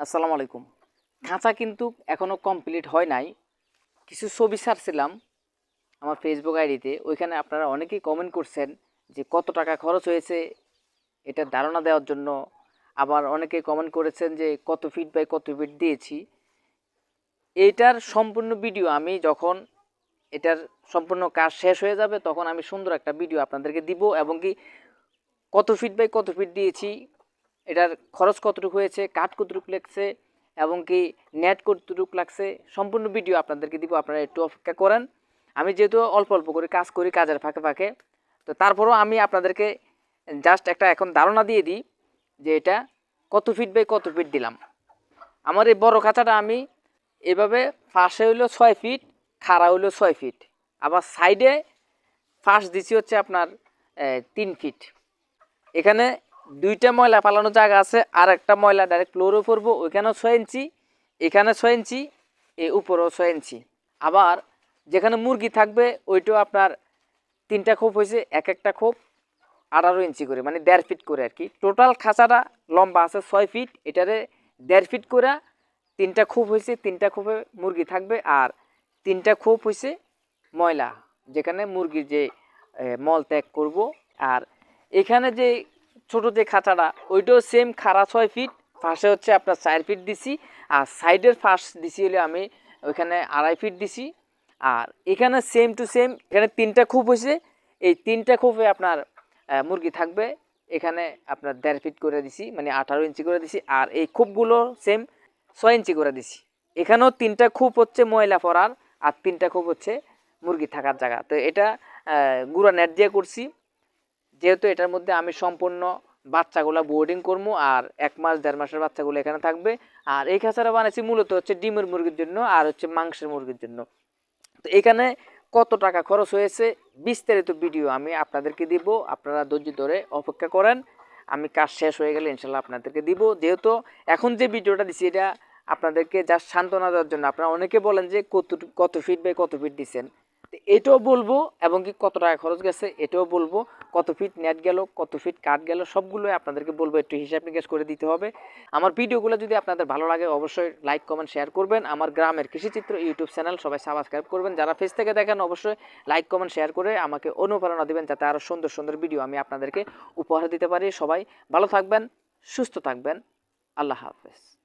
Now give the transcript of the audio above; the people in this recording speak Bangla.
আসসালামু আলাইকুম। খাঁচা কিন্তু এখনও কমপ্লিট হয় নাই। কিছু ছবি ছাড়ছিলাম আমার ফেসবুক আইডিতে। ওইখানে আপনারা অনেকেই কমেন্ট করছেন যে কত টাকা খরচ হয়েছে এটার ধারণা দেওয়ার জন্য। আবার অনেকে কমেন্ট করেছেন যে কত ফিট বাই কত ফিট দিয়েছি। এইটার সম্পূর্ণ ভিডিও আমি যখন এটার সম্পূর্ণ কাজ শেষ হয়ে যাবে তখন আমি সুন্দর একটা ভিডিও আপনাদেরকে দিব এবং কি কত ফিট বাই কত ফিট দিয়েছি এটার খরচ কতটুকু হয়েছে, কাঠ কতটুকু লাগছে এবং কি নেট কতটুকু লাগছে, সম্পূর্ণ ভিডিও আপনাদেরকে দিব, আপনারা একটু অপেক্ষা করেন। আমি যেহেতু অল্প অল্প করে কাজ করি কাজের ফাঁকে ফাঁকে, তো তারপরেও আমি আপনাদেরকে জাস্ট একটা এখন ধারণা দিয়ে দিই যে এটা কত ফিট বাই কত ফিট দিলাম। আমার এই বড় খাঁচাটা আমি এভাবে ফাঁসে হইল ছয় ফিট খাড়া হইল ছয় ফিট আবার সাইডে ফাঁস দিছি হচ্ছে আপনার তিন ফিট এখানে দুইটা ময়লা পালানো জায়গা আছে আর একটা ময়লা ডাইরেক্ট ফ্লোরে পড়ব, ওইখানেও ছয় ইঞ্চি, এখানে ছয় ইঞ্চি এই উপরেও ছয় ইঞ্চি। আবার যেখানে মুরগি থাকবে, ওইটাও আপনার তিনটা খোপ হয়েছে, এক একটা খোপ আঠারো ইঞ্চি করে মানে দেড় ফিট করে আর কি। টোটাল খাঁচাটা লম্বা আছে ছয় ফিট, এটারে দেড় ফিট করে তিনটা খোপ হয়েছে, তিনটা খোপে মুরগি থাকবে আর তিনটা খোপ হয়েছে ময়লা, যেখানে মুরগির যে মল ত্যাগ করব। আর এখানে যে ছোট যে খাঁচাটা, ওইটাও সেম খাড়া ছয় ফিট ফাঁসে হচ্ছে আপনার চার ফিট দিছি, আর সাইডের ফাঁস দিছি হলে আমি ওইখানে আড়াই ফিট দিছি, আর এখানে সেম টু সেম এখানে তিনটা খোপ হয়েছে, এই তিনটা খোপে আপনার মুরগি থাকবে, এখানে আপনার দেড় ফিট করে দিছি মানে আঠারো ইঞ্চি করে দিছি, আর এই খোপগুলো সেম ছয় ইঞ্চি করে দিছি। এখানেও তিনটা খোপ হচ্ছে ময়লা পড়ার, আর তিনটা খোপ হচ্ছে মুরগি থাকার জায়গা। তো এটা গুঁড়া নেট দিয়ে করছি। যেহেতু এটার মধ্যে আমি সম্পূর্ণ বাচ্চাগুলো বোর্ডিং করব আর এক মাস, দেড় মাসের বাচ্চাগুলো এখানে থাকবে। আর এই খাঁচাটা বানাইছি মূলত হচ্ছে ডিমের মুরগির জন্য আর হচ্ছে মাংসের মুরগির জন্য। তো এখানে কত টাকা খরচ হয়েছে বিস্তারিত ভিডিও আমি আপনাদেরকে দিব। আপনারা ধৈর্য ধরে অপেক্ষা করেন। আমি কাজ শেষ হয়ে গেলে ইনশাল্লাহ আপনাদেরকে দিব। যেহেতু এখন যে ভিডিওটা দিচ্ছি এটা আপনাদেরকে যা সান্ত্বনা দেওয়ার জন্য। আপনারা অনেকে বলেন যে কত কত ফিট বাই কত ফিট দিচ্ছেন এটাও বলব, এবং কি কত টাকা খরচ গেছে এটাও বলব, কত ফিট নেট গেল, কত ফিট কাট গেল, সবগুলোই আপনাদেরকে বলব, একটু হিসাব নিকাশ করে দিতে হবে। আমার ভিডিওগুলো যদি আপনাদের ভালো লাগে, অবশ্যই লাইক কমেন্ট শেয়ার করবেন। আমার গ্রামের কৃষিচিত্র ইউটিউব চ্যানেল সবাই সাবস্ক্রাইব করবেন। যারা ফেস থেকে দেখেন, অবশ্যই লাইক কমেন্ট শেয়ার করে আমাকে অনুপ্রেরণা দেবেন, যাতে আরও সুন্দর সুন্দর ভিডিও আমি আপনাদেরকে উপহার দিতে পারি। সবাই ভালো থাকবেন, সুস্থ থাকবেন। আল্লাহ হাফেজ।